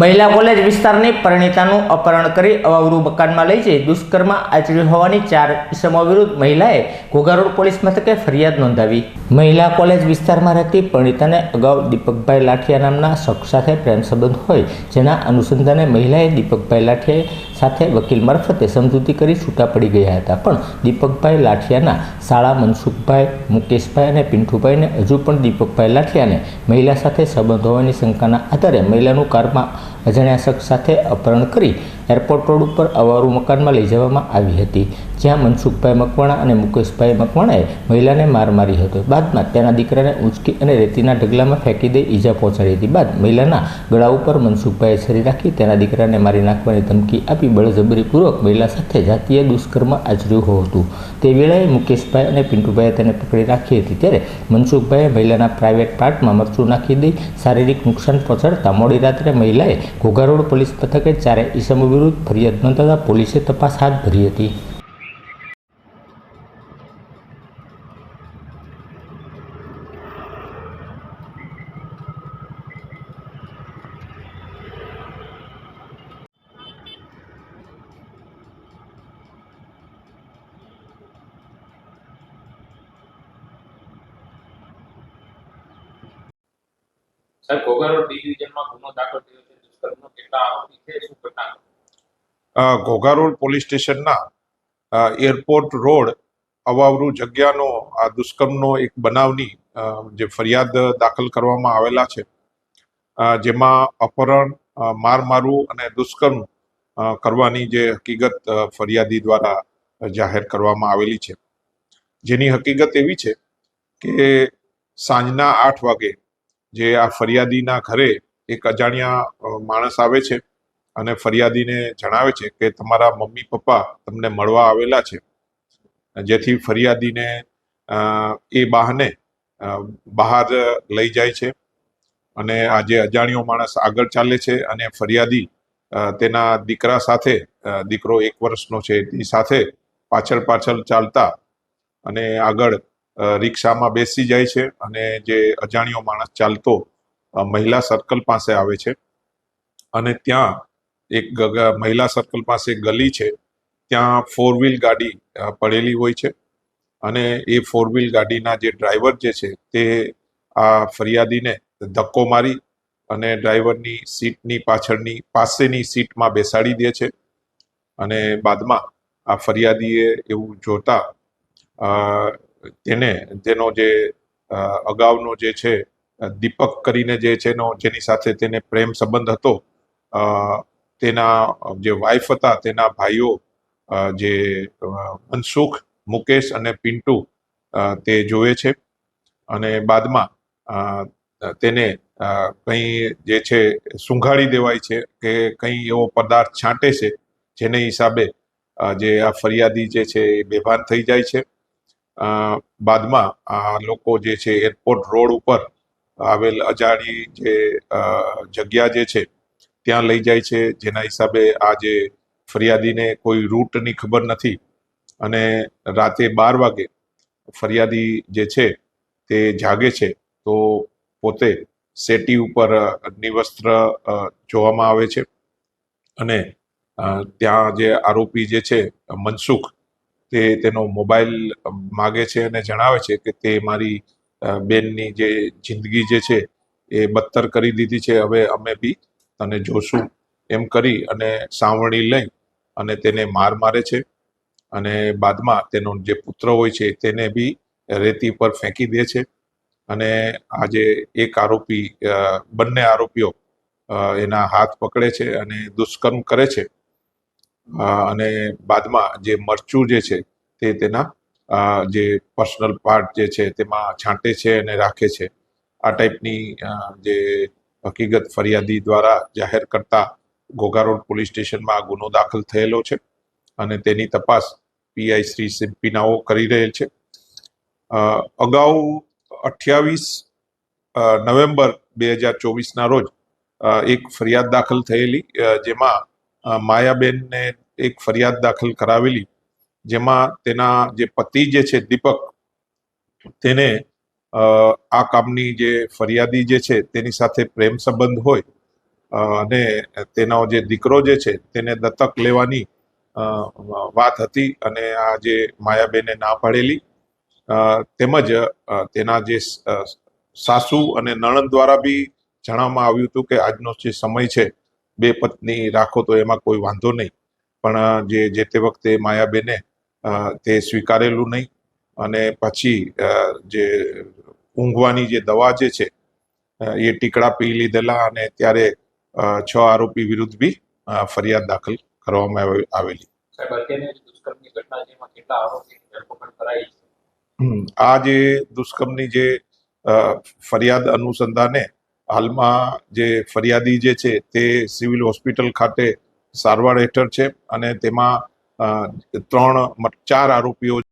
મહિલા કોલેજ વિસ્તારની પરિણીતાનું અપહરણ કરી અવાવરું મકાનમાં લઈ જઈ દુષ્કર્મ આચર્યું હોવાની ચાર ઇસમો વિરુદ્ધ મહિલાએ ઘોઘારોડ પોલીસ મથકે ફરિયાદ નોંધાવી. મહિલા કોલેજ વિસ્તારમાં રહેતી પરિણીતાને અગાઉ દીપકભાઈ લાઠિયા નામના શખ્સ સાથે પ્રેમ સંબંધ હોય, જેના અનુસંધાને મહિલાએ દીપકભાઈ લાઠિયા સાથે વકીલ મારફતે સમજૂતી કરી છૂટા પડી ગયા હતા. પણ દીપકભાઈ લાઠિયાના શાળા મનસુખભાઈ, મુકેશભાઈ અને પિંઠુભાઈને હજુ પણ દીપકભાઈ લાઠિયાને મહિલા સાથે સંબંધ હોવાની શંકાના આધારે મહિલાનું કારમાં અજાણ્યા શખ્સ સાથે અપહરણ કરી એરપોર્ટ રોડ ઉપર અવારું મકાનમાં લઈ જવામાં આવી હતી. જ્યાં મનસુખભાઈ મકવાણા અને મુકેશભાઈ મકવાણાએ મહિલાને માર મારી હતો. બાદમાં તેના દીકરાને ઉંચકી અને રેતીના ઢગલામાં ફેંકી દઈ ઈજા પહોંચાડી હતી. બાદ મહિલાના ગળા ઉપર મનસુખભાઈએ છરી રાખી તેના દીકરાને મારી નાખવાની ધમકી આપી બળજબરીપૂર્વક મહિલા સાથે જાતીય દુષ્કર્મ આચર્યું હતું. તે વેળાએ મુકેશભાઈ અને પિન્ટુભાઈએ તેને પકડી રાખી હતી ત્યારે મનસુખભાઈએ મહિલાના પ્રાઇવેટ પાર્ટમાં મરચું નાખી દઈ શારીરિક નુકસાન પહોંચાડતા મોડી રાત્રે મહિલાએ ઘોઘારોડ પોલીસ મથકે ચારે ઈસમો વિરુદ્ધ ફરિયાદ નોંધાતા પોલીસે તપાસ હાથ ધરી હતી. સાહેબ ઘોઘા રોડ ડિવિઝનમાં ગુનો દાખલ થયો છે. દુષ્કર્મનો કેટલા આરોપી છે? શું ઘટના ઘોઘા પોલીસ સ્ટેશનના એરપોર્ટ રોડ અવાવરૂ જગ્યાનો આ દુષ્કર્મનો એક બનાવની જે ફરિયાદ દાખલ કરવામાં આવેલા છે. જેમાં અપહરણ માર મારવું અને દુષ્કર્મ કરવાની જે હકીકત ફરિયાદી દ્વારા જાહેર કરવામાં આવેલી છે. જેની હકીકત એવી છે કે સાંજના આઠ વાગે જે આ ફરિયાદીના ઘરે એક અજાણ્યા માણસ આવે છે અને ફરિયાદીને જણાવે છે કે તમારા મમ્મી, પપ્પા તમને મળવા આવેલા છે. જેથી ફરિયાદીને એ બહાને બહાર લઈ જાય છે અને આ જે અજાણ્યો માણસ આગળ ચાલે છે અને ફરિયાદી તેના દીકરા સાથે દીકરો એક વર્ષનો છે, એ સાથે પાછળ પાછળ ચાલતા અને આગળ રિક્ષામાં બેસી જાય છે અને જે અજાણ્યો માણસ ચાલતો મહિલા સર્કલ પાસે આવે છે. અને ત્યાં એક મહિલા સર્કલ પાસે ગલી છે, ત્યાં ફોર વ્હીલ ગાડી પડેલી હોય છે. અને એ ફોર વ્હીલ ગાડીના જે ડ્રાઈવર જે છે, તે આ ફરિયાદીને ધક્કો મારી અને ડ્રાઈવરની સીટની પાછળની, પાસેની સીટમાં બેસાડી દે છે. અને બાદમાં આ ફરિયાદીએ એવું જોતા તેને તેનો જે અગાઉનો જે છે, દીપક કરીને જે છે જેની સાથે તેને પ્રેમ સંબંધ હતો તેના જે વાઇફ હતા, તેના ભાઈઓ જે મનસુખ મુકેશ અને પિન્ટુ તે જોવે છે. અને બાદમાં તેને કંઈ જે છે સુંઘાડી દેવાય છે કે કંઈ એવો પદાર્થ છાંટે છે, જેને હિસાબે જે આ ફરિયાદી જે છે એ બેભાન થઈ જાય છે. બાદમાં આ લોકો જે છે, એરપોર્ટ રોડ ઉપર આવેલ અજાણી જે જગ્યા જે છે, ત્યાં લઈ જાય છે. જેના હિસાબે આ જે ફરિયાદીને કોઈ રૂટની ખબર નથી. અને રાતે બાર વાગે ફરિયાદી જે છે, તે જાગે છે. તો પોતે સેટી ઉપર નિવસ્ત્ર જોવામાં આવે છે. અને ત્યાં જે આરોપી જે છે, મનસુખ તે તેનો મોબાઈલ માગે છે અને જણાવે છે કે તે મારી બેનની જે જિંદગી જે છે એ બદતર કરી દીધી છે. હવે અમે બી તને જોશું એમ કરી અને સાવરણી લઈ અને તેને માર મારે છે અને બાદમાં તેનો જે પુત્ર હોય છે તેને બી રેતી પર ફેંકી દે છે. અને આજે એક આરોપી બંને આરોપીઓ એના હાથ પકડે છે અને દુષ્કર્મ કરે છે. અને બાદમાં જે મરચું જે છે, તે તેના જે પર્સનલ પાર્ટ જે છે, તેમાં છાંટે છે અને રાખે છે. આ ટાઈપની જે હકીકત ફરિયાદી દ્વારા જાહેર કરતા ઘોઘા પોલીસ સ્ટેશનમાં આ ગુનો દાખલ થયેલો છે અને તેની તપાસ પીઆઈ શ્રી સિમ્પિનાઓ કરી રહેલ છે. અગાઉ અઠ્યાવીસ નવેમ્બર બે હજાર ચોવીસના રોજ એક ફરિયાદ દાખલ થયેલી જેમાં માયાબેનને એક ફરિયાદ દાખલ કરાવેલી, જેમાં તેના જે પતિ જે છે દીપક, તેને આ કામની જે ફરિયાદી જે છે તેની સાથે પ્રેમ સંબંધ હોય અને તેનો જે દીકરો જે છે તેને દત્તક લેવાની વાત હતી અને આ જે માયાબેને ના પાડેલી. તેમજ તેના જે સાસુ અને નણંદ દ્વારા બી જણાવવામાં આવ્યું હતું કે આજનો જે સમય છે બે પત્ની રાખો તો એમાં કોઈ વાંધો નહીં. પણ જે જે તે વખતે માયાબેને તે સ્વીકારેલું નહીં. અને પછી જે ઊંઘવાની જે દવા જે છે એ ટીકડા પી લીધેલા અને ત્યારે છ આરોપી વિરુદ્ધ બી ફરિયાદ દાખલ કરવામાં આવે- આવેલી. આ જે દુષ્કર્મની જે ફરિયાદ અનુસંધાને હાલમાં જે ફરિયાદી જે છે તે સિવિલ હોસ્પિટલ ખાતે સારવાર હેઠળ છે અને તેમાં ત્રણ ચાર આરોપીઓ